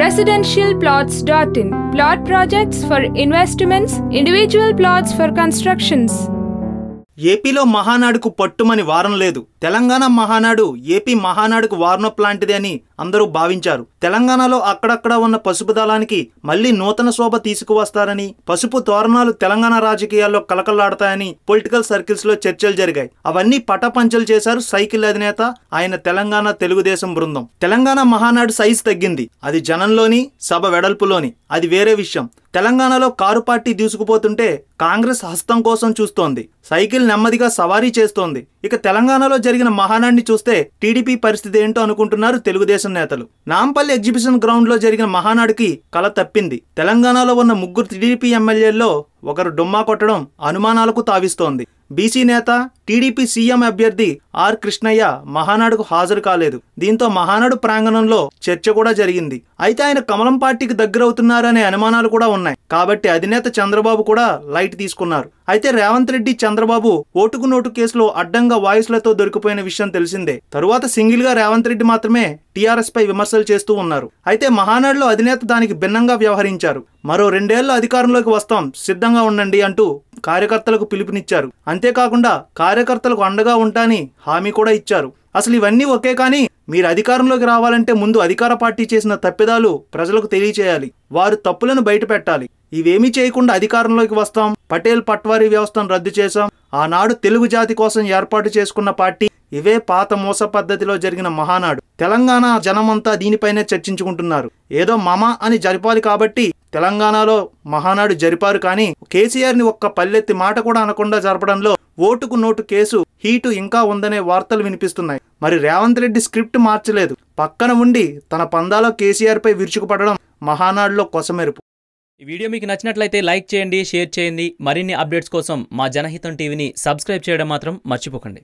residentialplots.in. Plot projects for investments, individual plots for constructions. ఏపీలో మహానాడుకు పట్టుమని వారం లేదు తెలంగాణ మహానాడు ఏపీ మహానాడుకు వార్నప్ లాంటిదే అని అందరూ భావించారు. తెలంగాణలో అక్కడక్కడ ఉన్న పసుపు దళానికి మళ్ళీ నూతన శోభ తీసుకువస్తారని పసుపు తోరణాలు తెలంగాణ రాజకీయాల్లో కలకల్లాడతాయని పొలిటికల్ సర్కిల్స్లో చర్చలు జరిగాయి. అవన్నీ పటపంచలు చేశారు సైకిల్ అధినేత ఆయన తెలంగాణ తెలుగుదేశం బృందం. తెలంగాణ మహానాడు సైజు తగ్గింది. అది జనంలోని సభ వెడల్పులోని. అది వేరే విషయం. తెలంగాణలో కారు పార్టీ దూసుకుపోతుంటే కాంగ్రెస్ హస్తం కోసం చూస్తోంది. సైకిల్ నెమ్మదిగా సవారీ చేస్తోంది. ఇక తెలంగాణలో జరిగిన మహానాడిని చూస్తే టీడీపీ పరిస్థితి ఏంటో అనుకుంటున్నారు తెలుగుదేశం నేతలు. నాంపల్లి ఎగ్జిబిషన్ గ్రౌండ్లో జరిగిన మహానాడుకి కల తప్పింది. తెలంగాణలో ఉన్న ముగ్గురు టీడీపీ ఎమ్మెల్యేల్లో ఒకరు డుమ్మా కొట్టడం అనుమానాలకు తావిస్తోంది. బీసీ నేత టీడీపీ సీఎం అభ్యర్థి ఆర్ కృష్ణయ్య మహానాడుకు హాజరు కాలేదు. దీంతో మహానాడు ప్రాంగణంలో చర్చ కూడా జరిగింది. అయితే ఆయన కమలం పార్టీకి దగ్గరవుతున్నారనే అనుమానాలు కూడా ఉన్నాయి. కాబట్టి అధినేత చంద్రబాబు కూడా లైట్ తీసుకున్నారు. అయితే రేవంత్ రెడ్డి చంద్రబాబు ఓటుకు నోటు కేసులో అడ్డంగా వాయిస్లతో దొరికిపోయిన విషయం తెలిసిందే. తరువాత సింగిల్గా రేవంత్ రెడ్డి మాత్రమే టీఆర్ఎస్ పై విమర్శలు చేస్తూ ఉన్నారు. అయితే మహానాడులో అధినేత దానికి భిన్నంగా వ్యవహరించారు. మరో రెండేళ్ళ అధికారంలోకి వస్తాం సిద్ధంగా ఉండండి అంటూ కార్యకర్తలకు పిలుపునిచ్చారు. అంతేకాకుండా కార్యకర్తలకు అండగా ఉంటాని హామీ కూడా ఇచ్చారు. అసలు ఇవన్నీ ఒకే కానీ మీరు అధికారంలోకి రావాలంటే ముందు అధికార పార్టీ చేసిన తప్పిదాలు ప్రజలకు తెలియచేయాలి. వారు తప్పులను బయట పెట్టాలి ఇవేమీ చేయకుండా అధికారంలోకి వస్తాం. పటేల్ పట్వారీ వ్యవస్థను రద్దు చేశాం. ఆనాడు తెలుగు జాతి కోసం ఏర్పాటు చేసుకున్న పార్టీ ఇవే పాత మోస పద్ధతిలో జరిగిన మహానాడు. తెలంగాణ జనమంతా దీనిపైనే చర్చించుకుంటున్నారు. ఏదో మమ అని జరిపాలి కాబట్టి తెలంగాణలో మహానాడు జరిపారు కానీ కేసీఆర్ని ఒక్క పల్లెత్తి మాట కూడా అనకుండా జరపడంలో ఓటుకు నోటు కేసు హీటు ఇంకా ఉందనే వార్తలు వినిపిస్తున్నాయి. మరి రేవంత్ రెడ్డి స్క్రిప్ట్ మార్చలేదు. పక్కన ఉండి తన పందాలో కేసీఆర్ పై విరుచుకుపడడం మహానాడులో కొసమెరుపు. ఈ వీడియో మీకు నచ్చినట్లయితే లైక్ చేయండి షేర్ చేయండి. మరిన్ని అప్డేట్స్ కోసం మా జనహితం టీవీని సబ్స్క్రైబ్ చేయడం మాత్రం మర్చిపోకండి.